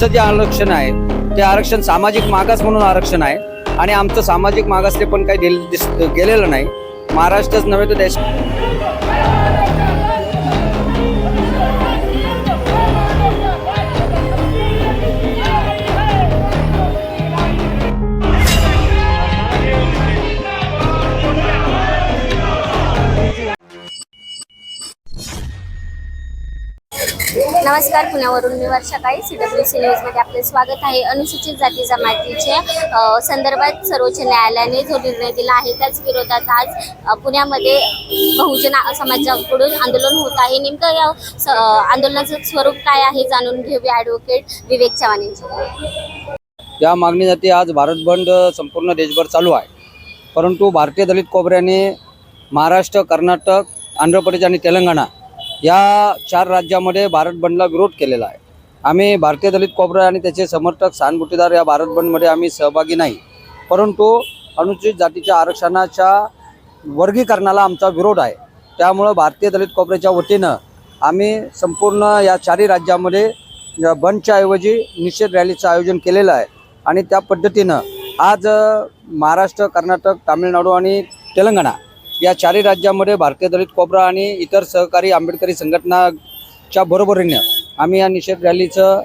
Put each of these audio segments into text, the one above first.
आमचं जे आरक्षण आहे ते आरक्षण सामाजिक मागास म्हणून आरक्षण आहे. आणि आमचं सामाजिक मागासले पण काही दिस गेलेलं नाही. महाराष्ट्रच नव्हे तर देश नमस्कार पुण्यावरून मी वर्षा काही सी डब्ल्यू सी न्यूजमध्ये आपले स्वागत आहे. अनुसूचित जाती जमातीचे संदर्भात सर्वोच्च न्यायालयाने जो निर्णय दिला आहे त्याच विरोधात आज पुण्यामध्ये बहुजन समाजाकडून आंदोलन होत आहे. नेमकं या स- आंदोलनाचं स्वरूप काय आहे जाणून घेऊया ॲडव्होकेट विवेक चव्हाण या मागणीसाठी आज भारत बंद संपूर्ण देशभर चालू आहे. परंतु भारतीय दलित कोबऱ्याने महाराष्ट्र कर्नाटक आंध्र प्रदेश आणि तेलंगणा या चार राज्यामध्ये भारत बंदला विरोध केलेला आहे. आम्ही भारतीय दलित कोबरा आणि त्याचे समर्थक सहानुभूतीदार या भारत बंदमध्ये आम्ही सहभागी नाही. परंतु अनुसूचित जातीच्या आरक्षणाच्या वर्गीकरणाला आमचा विरोध आहे. त्यामुळं भारतीय दलित कोबऱ्याच्या वतीनं आम्ही संपूर्ण या चारही राज्यामध्ये बंदच्या ऐवजी निषेध रॅलीचं आयोजन केलेलं आहे. आणि त्या पद्धतीनं आज महाराष्ट्र कर्नाटक तामिळनाडू आणि तेलंगणा या चारही राज्यामध्ये भारतीय दलित कोबरा आणि इतर सहकारी आंबेडकरी संघटनाच्या बरोबरीनं आम्ही या निषेध रॅलीचं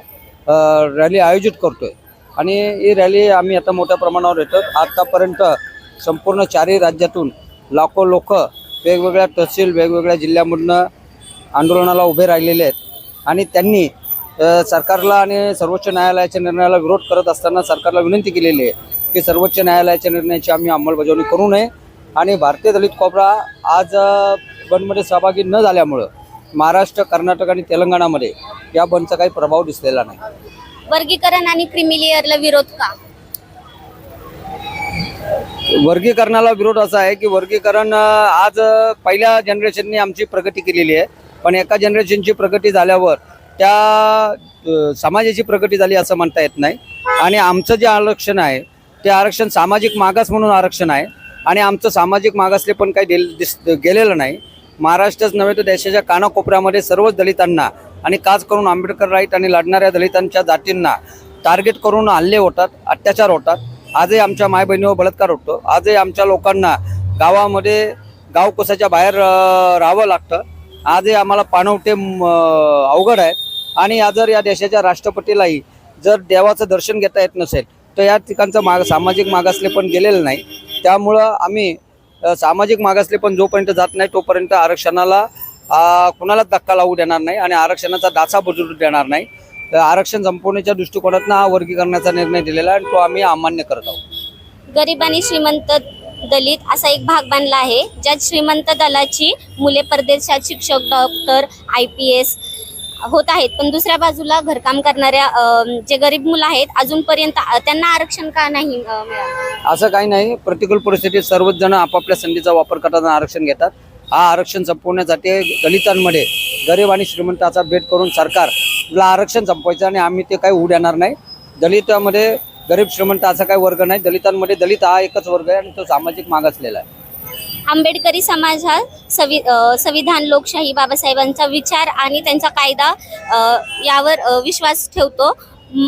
रॅली आयोजित करतोय. आणि ही रॅली आम्ही आता मोठ्या प्रमाणावर येतो आत्तापर्यंत संपूर्ण चारही राज्यातून लाखो लोक वेगवेगळ्या तहसील वेगवेगळ्या जिल्ह्यामधनं आंदोलनाला उभे राहिलेले आहेत. आणि त्यांनी सरकारला आणि सर्वोच्च न्यायालयाच्या निर्णयाला विरोध करत असताना सरकारला विनंती केलेली आहे की सर्वोच्च न्यायालयाच्या निर्णयाची आम्ही अंमलबजावणी करू नये. आणि भारतीय दलित कोबरा आज बंदमध्ये सहभागी न झाल्यामुळं महाराष्ट्र कर्नाटक आणि तेलंगणामध्ये या बंदचा काही प्रभाव दिसलेला नाही. वर्गीकरण आणि क्रिमी लेअरला विरोध का? वर्गीकरणाला विरोध असा आहे की वर्गीकरण आज पहिल्या जनरेशननी आमची प्रगती केलेली आहे. पण एका जनरेशनची प्रगती झाल्यावर त्या समाजाची प्रगती झाली असं म्हणता येत नाही. आणि आमचं जे आरक्षण आहे ते आरक्षण सामाजिक मागास म्हणून आरक्षण आहे. आणि आमचं सामाजिक मागासले पण काही दिल दिस गेलेलं नाही. महाराष्ट्रच नव्हे तर देशाच्या कानाकोपऱ्यामध्ये सर्वच दलितांना आणि खास करून आंबेडकर राईट आणि लढणाऱ्या दलितांच्या जातींना टार्गेट करून हल्ले होतात अत्याचार होतात. आजही आमच्या माय बहिणीवर बलात्कार होतो. आजही आमच्या लोकांना गावामध्ये गावकोसाच्या बाहेर राहावं लागतं. आजही आम्हाला पाणवटे अवघड आहे आणि आज जर या देशाच्या राष्ट्रपतीलाही जर देवाचं दर्शन घेता येत नसेल तर या ठिकाणचं माग सामाजिक मागासले पण गेलेलं नाही. त्यामुळं आम्ही सामाजिक मागासले पण जोपर्यंत जात नाही तोपर्यंत आरक्षणाला कुणालाच धक्का लावू देणार नाही आणि आरक्षणाचा दाचा बुजू देणार नाही. आरक्षण संपवण्याच्या दृष्टिकोनातून हा वर्गीकरणाचा निर्णय दिलेला आणि तो आम्ही अमान्य करत आहोत. गरीब आणि श्रीमंत दलित असा एक भाग बनला आहे. ज्यात श्रीमंत दलाची मुले परदेशात शिक्षक डॉक्टर आय पी एस होत आहेत. पण दुसऱ्या बाजूला घरकाम करणाऱ्या जे गरीब मुलं आहेत अजूनपर्यंत त्यांना आरक्षण का नाही असं काही नाही. प्रतिकूल परिस्थितीत सर्वच जण आपापल्या संधीचा वापर करतात आरक्षण घेतात. हा आरक्षण संपवण्यासाठी दलितांमध्ये गरीब आणि श्रीमंताचा भेट करून सरकारला आरक्षण संपवायचं आणि आम्ही ते काही होऊ देणार नाही. दलितामध्ये गरीब श्रीमंत असा काही वर्ग नाही. दलितांमध्ये दलित हा एकच वर्ग आहे आणि तो सामाजिक मागासलेला आहे. आंबेडकरी समाज हा सवि संविधान लोकशाही बाबासाहेबांचा विचार आणि त्यांचा कायदा यावर विश्वास ठेवतो.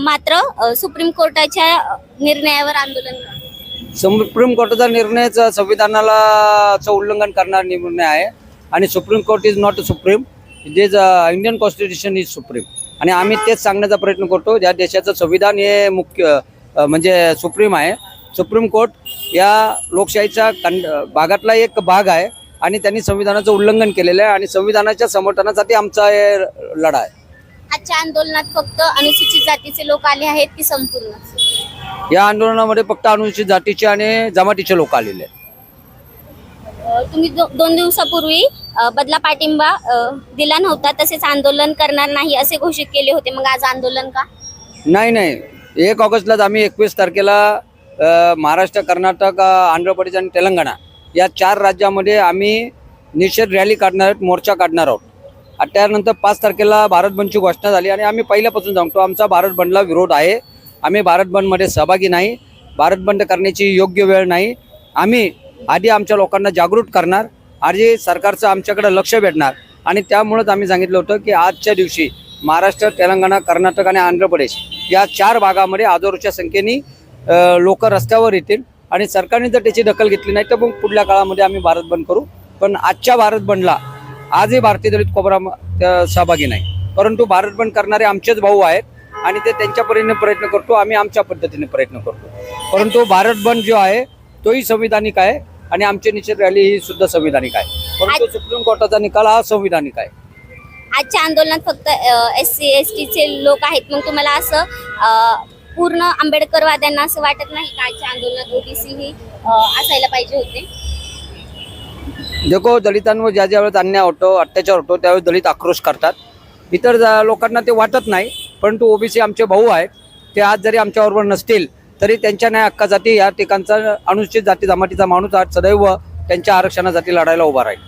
मात्र सुप्रीम कोर्टाच्या निर्णयावर आंदोलन सुप्रीम कोर्टाचा निर्णयच संविधानाला चं उल्लंघन करणारा निर्णय आहे. आणि supreme court is not supreme. It is Indian constitution is supreme. आणि आम्ही तेच सांगण्याचा प्रयत्न करतो. या देशाचं संविधान हे मुख्य म्हणजे सुप्रीम आहे सुप्रीम कोर्ट या लोकशाहीच्या कं भागातला एक भाग आहे आणि त्यांनी संविधानाचं उल्लंघन केलेलं आहे आणि संविधानाच्या समर्थनासाठी आमचा हे लढा आहे. आजच्या आंदोलनात फक्त अनुसूचित जातीचे लोक आले आहेत की संपूर्ण? या आंदोलनामध्ये फक्त अनुसूचित जातीचे आणि जमातीचे लोक आलेले आहेत. तुम्ही दो, दोन दिवसापूर्वी बदला पाठिंबा दिला नव्हता तसेच आंदोलन करणार नाही असे घोषित केले होते. मग आज आंदोलन का? नाही नाही. एक ऑगस्टलाच आम्ही एकवीस तारखेला महाराष्ट्र कर्नाटक आंध्र प्रदेश आणि तेलंगणा या चार राज्यामध्ये आम्ही निषेध रॅली काढणार आहोत मोर्चा काढणार आहोत. आणि त्यानंतर पाच तारखेला भारत बंदची घोषणा झाली आणि आम्ही पहिल्यापासून सांगतो आमचा भारत बंदला विरोध आहे. आम्ही भारत बंदमध्ये सहभागी नाही भारत बंद करण्याची योग्य वेळ नाही. आम्ही आधी आमच्या लोकांना जागृत करणार आधी सरकारचं आमच्याकडे लक्ष भेटणार आणि त्यामुळंच आम्ही सांगितलं होतं की आजच्या दिवशी महाराष्ट्र तेलंगणा कर्नाटक आणि आंध्र प्रदेश या चार भागामध्ये आजोरच्या संख्येने लोक रस्त्यावर येतील आणि सरकारने जर त्याची दखल घेतली नाही तर मग पुढल्या काळामध्ये आम्ही भारत बंद करू. पण आजच्या भारत बंदला आजही भारतीय दलित कोबरा सहभागी नाही. परंतु भारत बंद करणारे आमचेच भाऊ आहेत आणि ते त्यांच्या परीने प्रयत्न करतो आम्ही आमच्या पद्धतीने प्रयत्न करतो. परंतु भारत बंद जो आहे तोही संविधानिक आहे आणि आमची निश्चित रॅली ही सुद्धा संविधानिक आहे. परंतु सुप्रीम कोर्टाचा निकाल हा संविधानिक आहे. आजच्या आंदोलनात फक्त एस सी एस टीचे लोक आहेत मग तुम्हाला असं पूर्ण आंबेडकरवाद्यांना असं वाटत नाही का आजच्या आंदोलनात ओबीसी ही असायला पाहिजे होते? देखो दलितांवर ज्या ज्या वेळेस अन्याय होतो अत्याचार होतो त्यावेळेस दलित आक्रोश करतात. इतर जा- लोकांना ते वाटत नाही परंतु ओबीसी आमचे भाऊ आहेत. ते आज जरी आमच्याबरोबर नसतील तरी त्यांच्या न्याय हक्कासाठी या ठिकाणचा अनुसूचित जाती जमातीचा माणूस आज सदैव त्यांच्या आरक्षणासाठी लढायला उभा राहील.